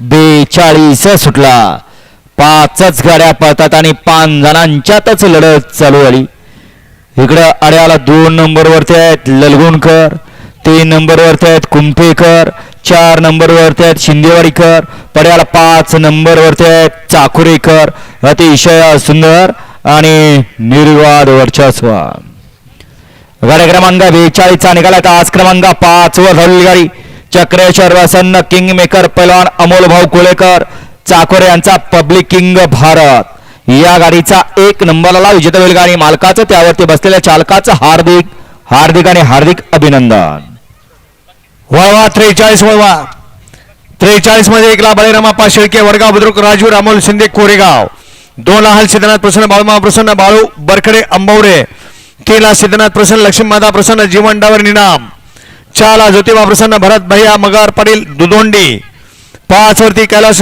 बेचाळीस सुटला. पाचच गाड्या पळतात आणि पाच जणांच्यातच लढत चालू आली इकडं अड्याला दोन नंबरवरती आहेत ललगुणकर तीन नंबरवरती आहेत कुंपेकर चार नंबरवरती आहेत शिंदेवाडीकर पड्याला पाच नंबरवरती आहेत चाकुरेकर अतिशय सुंदर आणि निर्वाद वर्चस्व. गाड्या क्रमांक बेचाळीसचा निघाला आज क्रमांक पाच वर झालेली गाडी. चक्रेश्वर वसन्न किंग मेकर पैलवान अमोल भाऊ कोळेकर चाकोरे यांचा पब्लिक किंग भारत. या गाडीचा एक नंबरला विजेता होईल गाडी मालकाचं त्यावरती बसलेल्या चालकाचं हार्दिक हार्दिक आणि हार्दिक अभिनंदन. वळवा त्रेचाळीस वळवा. त्रेचाळीसमध्ये एकला बळीरामा पाशेळके वडगाव बुद्रुक राजू अमोल शिंदे कोरेगाव. दोन लाल सिद्धनाथ प्रसन्न बाळमा प्रसन्न बाळू बरकडे अंबवडे तीन लाल सिद्धनाथ प्रसन्न लक्ष्मी माता प्रसन्न जीवन डावर निनाम. चाला ज्योतिबा प्रसन्न भरत भैया मगर पाटील दुदोंडी. पाच वरती कैलास